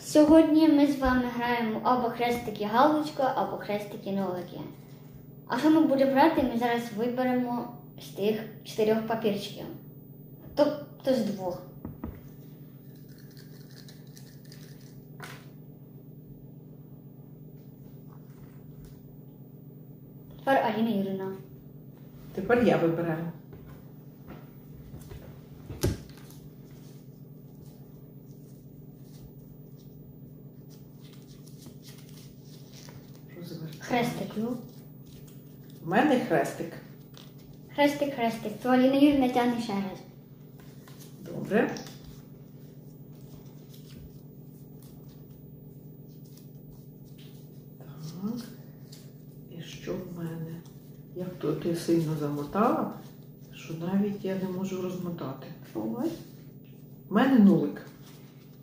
Сьогодні ми з вами граємо або хрестики галочка, або хрестики нолики. А що ми будемо грати, ми зараз виберемо з тих чотирьох папірчиків. Тобто з двох. Тепер Аліна Юрина. Тепер я вибираю. Розвертаю. Хрестик. Ну. У мене хрестик. Хрестик, хрестик. То Аліна Юрина тягне ще раз. Добре. Так. І що в мене? Як то ти сильно замотала, що навіть я не можу розмотати. Ось. У мене нулик.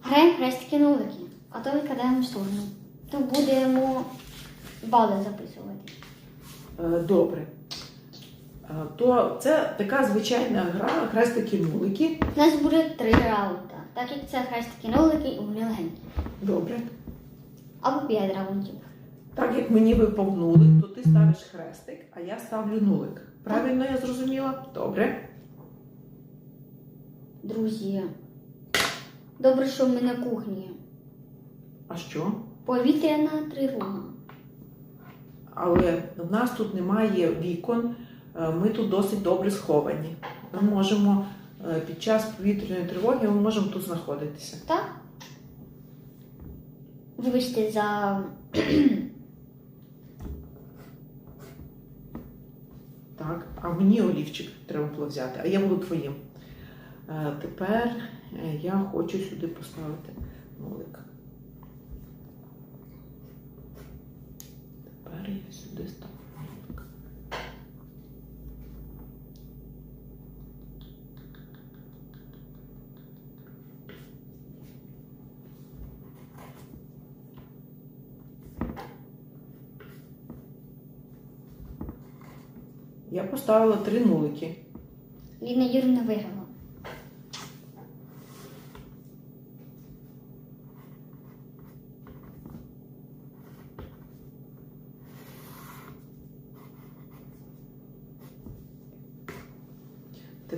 Граємо хрестики нолики, а то викидаємо в сторону. То будемо бали записувати. Е, Добре. Е, То це така звичайна гра, хрестики нулики. У нас буде три раунди, так як це хрестики нолики і вони легенькі. Добре. Або п'ять раундів. Так як мені випав нулик, то ти ставиш хрестик, а я ставлю нулик. Правильно я зрозуміла? Добре. Друзі. Добре, що ми на кухні. А що? Повітряна тривога. Але в нас тут немає вікон, е, ми тут досить добре сховані. Ми можемо е, під час повітряної тривоги ми можемо тут знаходитися. Так? Вибачте за. Так, а мені олівчик треба було взяти, а я буду твоїм. Е, Тепер я хочу сюди поставити нолик. Тепер я сюди ставлю нолик. Я поставила три нулики. Ліна Юрівна виграла.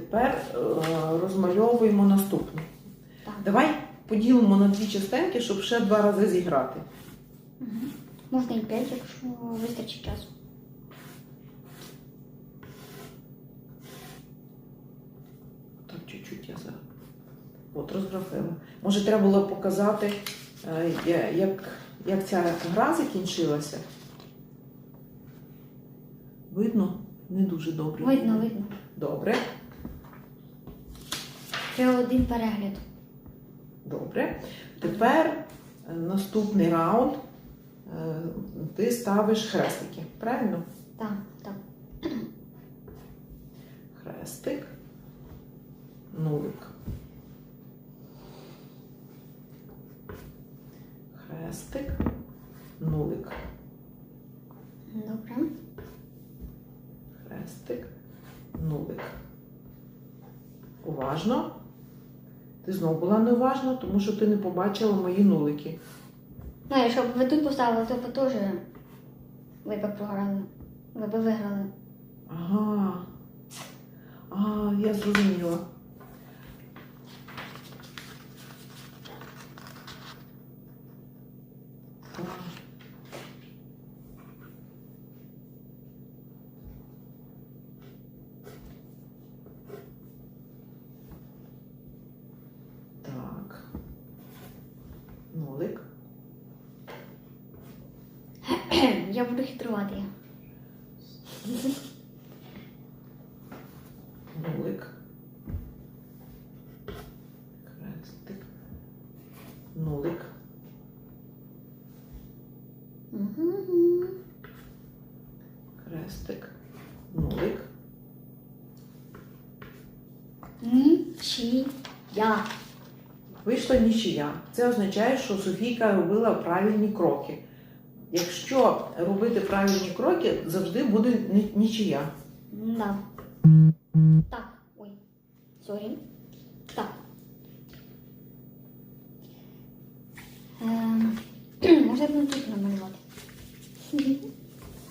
Тепер е, розмальовуємо наступну. Давай поділимо на дві частинки, щоб ще два рази зіграти. Можна і п'ять, якщо вистачить часу. Так, чуть-чуть я за. От розграфила. Може, треба було показати, е, як, як ця гра закінчилася. Видно? Не дуже добре. Видно, видно. Добре, Треба один перегляд. добре. Тепер е, наступний раунд. Е, Ти ставиш хрестики, правильно? Так, так. Хрестик. Нулик. Хрестик. Нулик. Добре. Хрестик. Нулик. Уважно. Ти знову була неуважна, тому що ти не побачила мої нулики. Ну, якщо б ви тут поставили, то б теж ви б програли. Ви б виграли. Ага. А, я зрозуміла. Так. Так. Нолик. Я буду хитрувати. Нулик. Хрестик. Нулик. Угу. Хрестик. Нулик. Нічия. Вийшла нічия. Це означає, що Софійка робила правильні кроки. Якщо робити правильні кроки, завжди буде нічия. Да. Так, ой. Сорі. Так. Може б тут намалювати.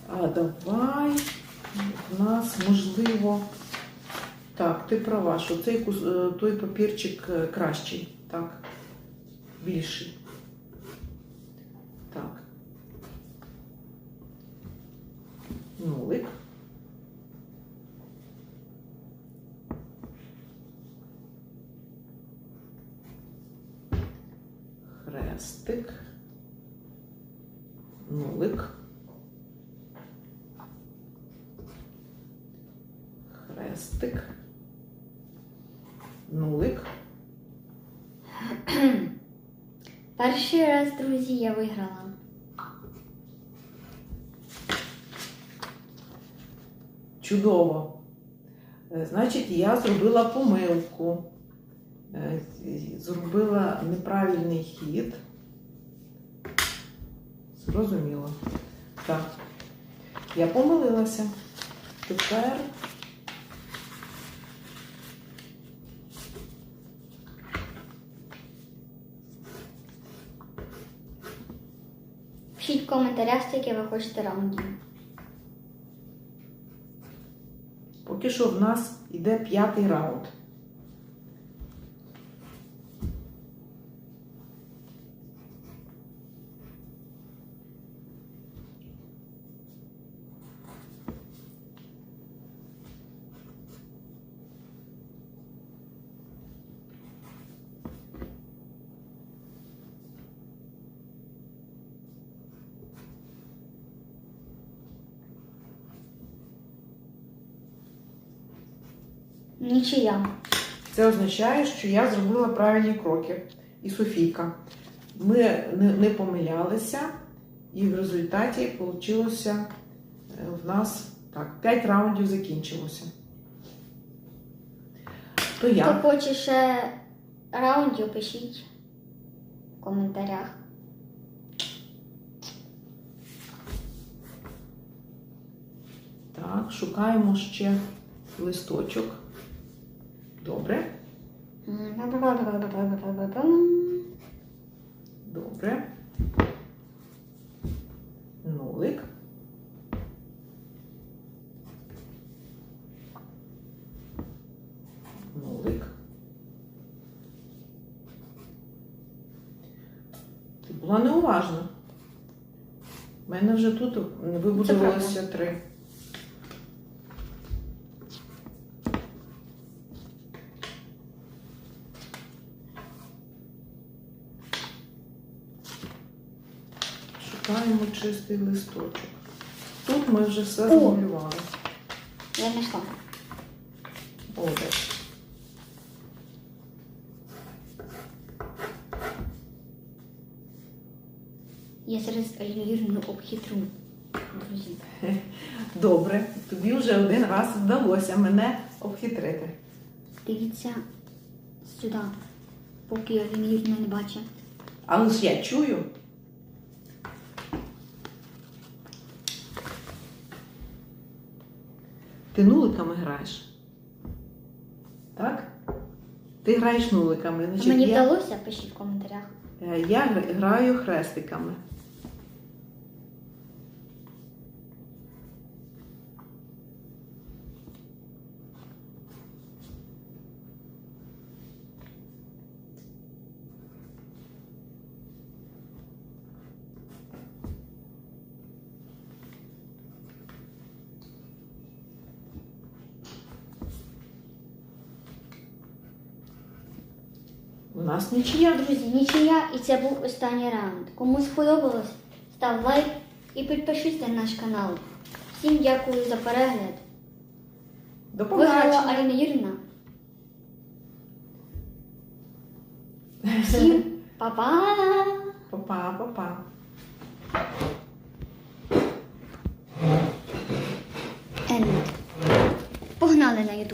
А давай в нас можливо. Так, ти права, що цей кус- е, той папірчик е, кращий. Так. Більший. Так. Нулик. Хрестик. Нулик. Хрестик. Нулик. Перший раз, друзі, я виграла. Чудово. Е, Значить, я зробила помилку. Е, Зробила неправильний хід. Зрозуміло. Так. Я помилилася. Тепер Пишіть в коментарях, скільки ви хочете раундів. Поки що в нас йде п'ятий раунд. Нічия. Це означає, що я зробила правильні кроки. І Софійка. Ми не, помилялися, і в результаті вийшло в нас так, 5 раундів закінчилося. То я. Хто хоче ще раундів, пишіть в коментарях. Так, шукаємо ще листочок. Добре, добре. Нулик. Нулик. Ти була неуважна. У мене вже тут вибудувалося три. Шукаємо чистий листочок. Тут ми вже все змалювали. Я знайшла. Молодець. Я зараз Альвірну обхитру, друзі. Добре, тобі вже один раз вдалося мене обхитрити. Дивіться сюди, поки я Альвірна не бачить. Але ж я чую. Ти нуликами граєш. Так? Ти граєш нуликами. Значить, мені я, вдалося? Пишіть в коментарях. е, я граю хрестиками. Нас нічия. Друзі, нічия і це був останній раунд. Кому сподобалось, став лайк і підпишись на наш канал. Всім дякую за перегляд. До Виграла. Аліна Юрівна. Всім па-па! Па-па, па-па.